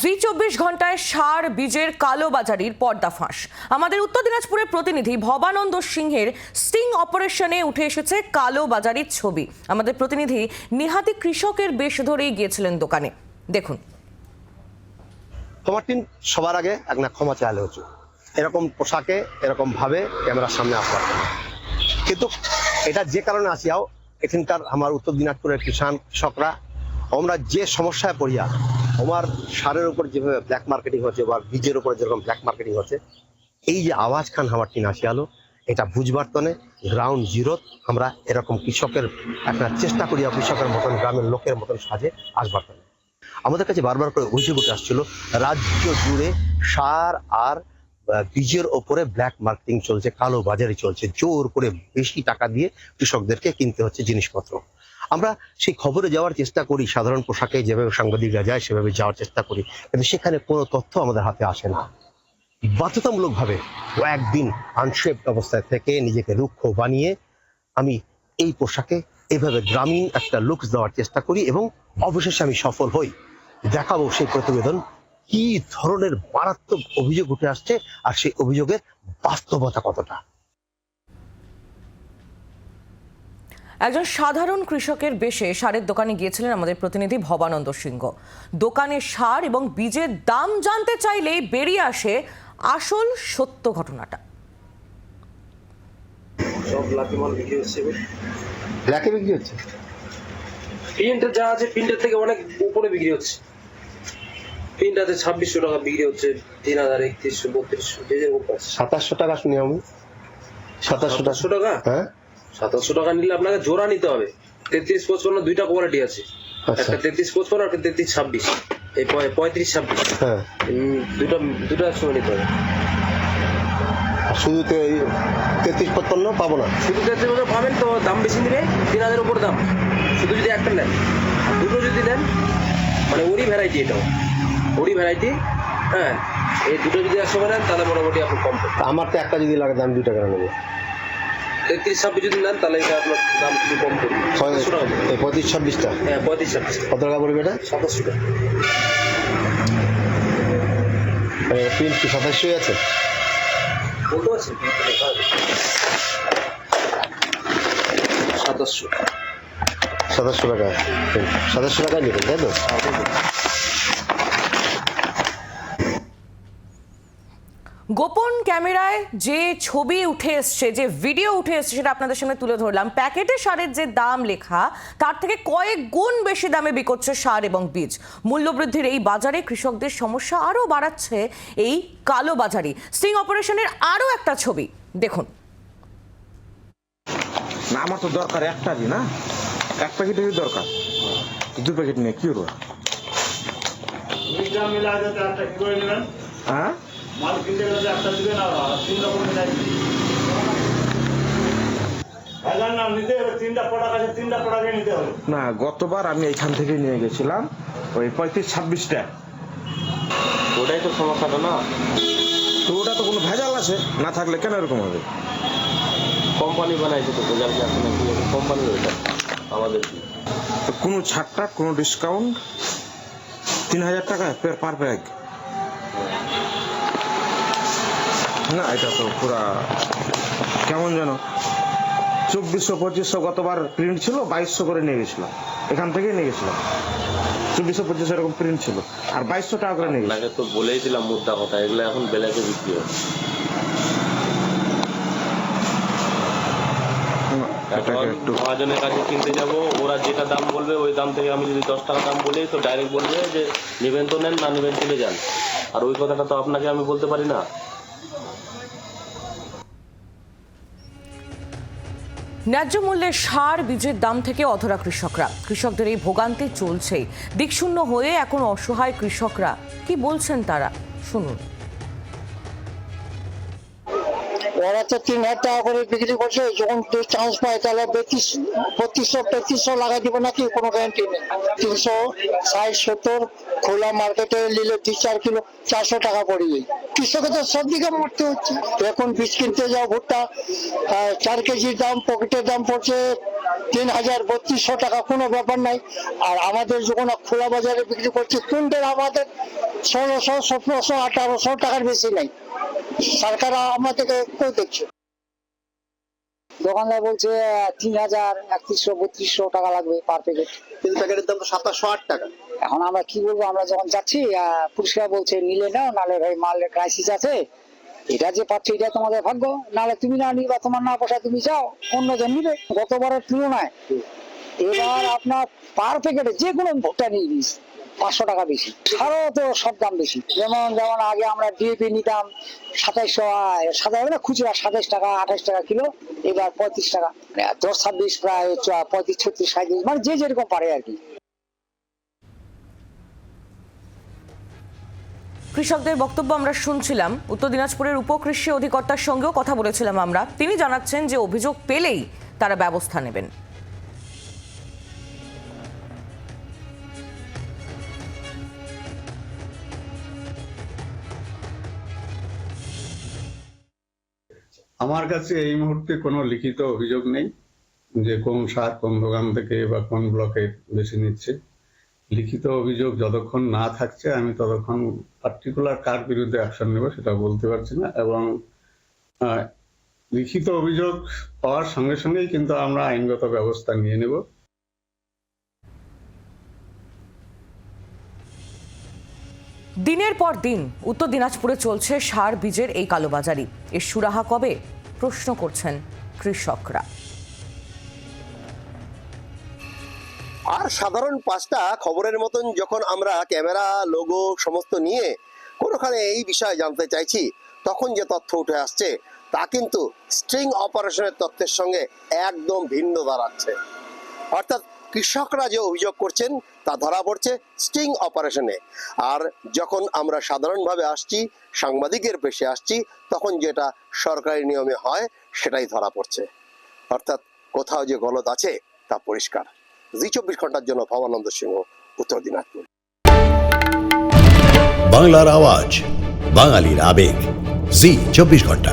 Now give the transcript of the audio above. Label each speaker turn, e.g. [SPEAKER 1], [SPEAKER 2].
[SPEAKER 1] জি চব্বিশ ঘন্টায় সার, বীজের কালোবাজারির পর্দাফাঁস। আমাদের উত্তর দিনাজপুরের প্রতিনিধি ভবানন্দ সিংহের স্টিং অপারেশনে উঠে এসেছে কালোবাজারির ছবি। আমাদের প্রতিনিধি নিহাতি কৃষকের বেশ ধরেই গিয়েছিলেন দোকানে। দেখুন।
[SPEAKER 2] তোমার সবার আগে এক না ক্ষমা চাইলে হচ্ছে। এরকম পোশাকে, এরকম ভাবে ক্যামেরার সামনে আসবার কিন্তু এটা যে কারণে আসিয়াও এখানকার আমার উত্তর দিনাজপুরের কিষান কৃষকরা, আমরা যে সমস্যায় পড়িয়া আমার সারের উপর যেভাবে ব্ল্যাক মার্কেটিং হচ্ছে বা বীজের উপর যেরকম ব্ল্যাক মার্কেটিং হচ্ছে, এই যে আওয়াজ খান আমার টিন আসিয়ালো এটা বুঝবার তনে গ্রাউন্ড জিরোত আমরা এরকম কৃষকের একটা চেষ্টা করিয়া কৃষকের মতন, গ্রামের লোকের মতন সাজে আসবার তনে। আমাদের কাছে বারবার করে অভিযোগ উঠে আসছিল, রাজ্য জুড়ে সার আর বীজের ওপরে ব্ল্যাক মার্কেটিং চলছে, কালো বাজারে চলছে, জোর করে বেশি টাকা দিয়ে কৃষকদেরকে কিনতে হচ্ছে জিনিসপত্র। আমরা সেই খবরে যাওয়ার চেষ্টা করি, সাধারণ পোশাকে যেভাবে সাংবাদিকরা যায়, সেভাবে যাওয়ার চেষ্টা করি, কিন্তু সেখানে কোনো তথ্য আমাদের হাতে আসে না। বাধ্যতামূলকভাবে একদিন আনশেপ অবস্থায় থেকে নিজেকে রুক্ষ বানিয়ে আমি এই পোশাকে এইভাবে গ্রামীণ একটা লুকস দেওয়ার চেষ্টা করি এবং অবশেষে আমি সফল হই। দেখাবো সেই প্রতিবেদন, কি ধরনের মারাত্মক অভিযোগ উঠে আসছে আর সেই অভিযোগের বাস্তবতা কতটা।
[SPEAKER 1] একজন সাধারণ কৃষকের বেশে সারের দোকানে গিয়েছিলেন আমাদের প্রতিনিধি ভবানন্দ সিংহ। দোকানে সার এবং বীজের দাম জানতে চাইলেই বেরিয়ে আসে আসল সত্য ঘটনাটা।
[SPEAKER 3] সব লাকি মাল বিক্রি হচ্ছে এবার।
[SPEAKER 2] বিক্রি হচ্ছে?
[SPEAKER 3] প্রিন্টার যা আছে প্রিন্টার থেকে অনেক উপরে বিক্রি হচ্ছে। প্রিন্টাতে ছাব্বিশশো টাকা বিক্রি হচ্ছে তিন হাজার একত্রিশশো বত্রিশশো যে যেরকম
[SPEAKER 2] সাতাশশো টাকা শুনি আমি। সাতাশশো টাকা? হ্যাঁ?
[SPEAKER 3] সাতাশশো টাকা নিলে আপনাকে জোড়া নিতে হবে। তেত্রিশ পঁচপান্ন দুইটা কোয়ালিটি আছে।
[SPEAKER 2] আচ্ছা।
[SPEAKER 3] একটা তেত্রিশ পঁচপান্ন একটা তেত্রিশ ছাব্বিশ। এই পঁয়- পঁয়ত্রিশ ছাব্বিশ।
[SPEAKER 2] হ্যাঁ।
[SPEAKER 3] দুটো দুটো একসঙ্গে নিতে হবে।
[SPEAKER 2] শুধু তেত্রিশ পঁচপান্ন পাবো না?
[SPEAKER 3] শুধু তেত্রিশ পঁচপান্ন পাবেন তো দাম বেশি নিবে তিন হাজারের উপর দাম। শুধু যদি একটা নেন দুটো যদি নেন মানে ওরই ভ্যারাইটি এটাও। ওরই ভ্যারাইটি হ্যাঁ। এই দুটো যদি একসঙ্গে নেন তাহলে মোটামুটি আপনি কম
[SPEAKER 2] আমার তো একটা যদি লাগে দাম দুই টাকা নেব।
[SPEAKER 3] তেত্রিশ ছাব্বিশ যদি নেন তাহলে এটা আপনার দাম একটু কম পড়বে।
[SPEAKER 2] পঁয়ত্রিশ ছাব্বিশটা?
[SPEAKER 3] হ্যাঁ পঁয়ত্রিশ ছাব্বিশ।
[SPEAKER 2] কত টাকা পড়বে এটা?
[SPEAKER 3] সাতাশশো টাকা।
[SPEAKER 2] প্রিন্ট কি সাতাশশোই আছে?
[SPEAKER 3] বলতে পারছেন সাতাশশো।
[SPEAKER 2] সাতাশশো টাকা। সাতাশশো টাকায় নেবেন তাই তো?
[SPEAKER 1] গোপন ক্যামেরায় যে ছবি উঠে এসছে যে ভিডিও উঠে এসছে সেটা আপনাদের সামনে তুলে ধরলাম। প্যাকেটে সারের যে দাম লেখা তার থেকে কয়েক গুণ বেশি দামে বিকোচ্ছে সার এবং বীজ। মূল্যবৃদ্ধির এই বাজারে কৃষকদের সমস্যা আরও বাড়াচ্ছে এই কালো বাজারি। স্টিং অপারেশনের আরও একটা ছবি দেখুন।
[SPEAKER 4] না আমার তো দরকার একটারই না? এক প্যাকেটেরই দরকার। দু প্যাকেট নিয়ে কি
[SPEAKER 5] একটা
[SPEAKER 4] হ্যাঁ?
[SPEAKER 5] মাল কিনতে গেলে একটা দিবেন আর তিন
[SPEAKER 4] না গতবার আমি এখান থেকে নিয়ে গেছিলাম ওই পঁয়ত্রিশ ছাব্বিশটা।
[SPEAKER 3] ওটাই তো সমস্যাটা না।
[SPEAKER 4] তো ওটা তো কোনো ভেজাল আছে না থাকলে কেন এরকম হবে?
[SPEAKER 3] কোম্পানি বানাইছে তো বোঝার কি আছে নাকি? কোম্পানির ওইটা আমাদের।
[SPEAKER 4] তো কোনো ছাড়টা কোনো ডিসকাউন্ট তিন হাজার টাকা পার ব্যাগ না এটা তো পুরা কেমন যেন? চব্বিশশো পঁচিশশো গতবার প্রিন্ট ছিল বাইশশো করে নিয়ে গেছিলাম এখান থেকেই নিয়ে গেছিলাম চব্বিশশো পঁচিশশো এরকম প্রিন্ট ছিল। আর বাইশশো টাকা করে নিয়ে গেছিলাম
[SPEAKER 3] তো বলেই দিলাম মুদ্রা কথা এগুলো এখন বেলাকে বিক্রি হয়।
[SPEAKER 4] একটু
[SPEAKER 3] মহাজনের কাছে কিনতে যাব ওরা যেটা দাম বলবে ওই দাম থেকে আমি যদি দশ টাকা দাম বলি তো ডাইরেক্ট বলবে যে নেবেন তো নেন না নেবেন চলে যান। আর ওই কথাটা তো আপনাকে আমি বলতে পারি না।
[SPEAKER 1] ন্যায্য মূল্যে সার, বীজের দাম থেকে অধরা কৃষকরা। কৃষকদের এই ভোগান্তি চলছেই। দিকশূন্য হয়ে এখন অসহায় কৃষকরা। কি বলছেন তারা? শুনুন।
[SPEAKER 6] ওরা তো তিন হাজার টাকা করে বিক্রি করছে, যখন চান্স পায় তাহলে বেত্রিশ বত্রিশশো লাগাই দিব নাকি? কোনো গ্যারান্টি নেই। তিনশো ষাট, সত্তর, খোলা মার্কেটে নিলে দুই চার কিলো, চারশো টাকা পড়ে যায় কৃষকে তো সব দিকে মরতে হচ্ছে। এখন বীজ কিনতে যাও ভুট্টা চার কেজির দাম, পকেটের দাম পড়ছে তিন হাজার বত্রিশশো টাকা, কোনো ব্যাপার নাই। আর আমাদের যখন খোলা বাজারে বিক্রি করছে, কুইন্টাল আমাদের ষোলোশো, সতেরোশো, আঠারোশো টাকার বেশি নাই। সরকার আমাদেরকে কেউ দেখছে দোকানদার বলছে তিন হাজার একত্রিশশো বত্রিশশো টাকা লাগবে পার প্যাকেট
[SPEAKER 2] কিন্তু প্যাকেটের দাম তো সাতাশশো আট টাকা।
[SPEAKER 6] এখন আমরা কি বলব আমরা যখন যাচ্ছি পুরস্কার বলছে নিলে নাও নালে ভাই মালের ক্রাইসিস আছে। এটা যে পাচ্ছে এটা তোমাদের ভাগ্য। নালে তুমি না নিবা তোমার না পোষা তুমি যাও অন্যজন নিবে। গতবারের তুলনায় এবার আপনার পার প্যাকেটে যে কোনো ভোটটা নিয়ে নিস। পাঁচশো টাকা বেশি। আরও তো সব দাম বেশি। যেমন যেমন আগে আমরা ডিএপি নিতাম সাতাইশশো সাতাইশ না খুচরা, সাতাইশ টাকা আঠাশ টাকা কিলো, এবার পঁয়ত্রিশ টাকা। মানে দশ, ছাব্বিশ প্রায় পঁয়ত্রিশ, ছত্রিশ সাঁত্রিশ মানে যে যেরকম পারে আর কি।
[SPEAKER 1] কৃষকদের বক্তব্য আমরা শুনছিলাম। উত্তর দিনাজপুরের উপকৃষি অধিকর্তার সঙ্গেও কথা বলেছিলাম আমরা। তিনি জানাচ্ছেন যে, অভিযোগ পেলেই তারা ব্যবস্থা নেবেন।
[SPEAKER 7] আমার কাছে এই মুহূর্তে কোনো লিখিত অভিযোগ নেই যে কোন সার কোন দোকান থেকে বা কোন ব্লকে বেছে নিচ্ছে। লিখিত অভিযোগ যতক্ষণ না থাকছে, আমি ততক্ষণ পার্টিকুলার কার বিরুদ্ধে অ্যাকশন নেব সেটা বলতে পারছি না এবং লিখিত অভিযোগ পাওয়ার সঙ্গে সঙ্গেই কিন্তু আমরা আইনগত ব্যবস্থা নিয়ে নেব।
[SPEAKER 1] দিনের পর দিন উত্তর দিনাজপুরে চলছে সার বীজের এই কালোবাজারি। এর সুরাহা কবে? প্রশ্ন করছেন কৃষকরা।
[SPEAKER 2] আর সাধারণ পাঁচটা খবরের মতন যখন আমরা ক্যামেরা, লোগো সমস্ত নিয়ে কোনোখানে এই বিষয়ে জানতে চাইছি, তখন যে তথ্য উঠে আসছে, তা কিন্তু স্ট্রিং অপারেশনের তথ্যের সঙ্গে একদম ভিন্ন দাঁড়াচ্ছে। অর্থাৎ কৃষকরা যে অভিযোগ করছেন তা ধরা পড়ছে স্টিং অপারেশনে। আর যখন আমরা সাধারণভাবে আসছি, সাংবাদিকের পেশে আসছি, তখন যেটা সরকারি নিয়মে হয়, সেটাই ধরা পড়ছে। অর্থাৎ কোথাও যে গলদ আছে, তা পরিষ্কার। জি চব্বিশ ঘণ্টার জন্য ভবানন্দ সিংহ, উত্তর দিনাজপুর।
[SPEAKER 8] বাংলার আওয়াজ, বাঙালির আবেগ। জি চব্বিশ ঘণ্টা।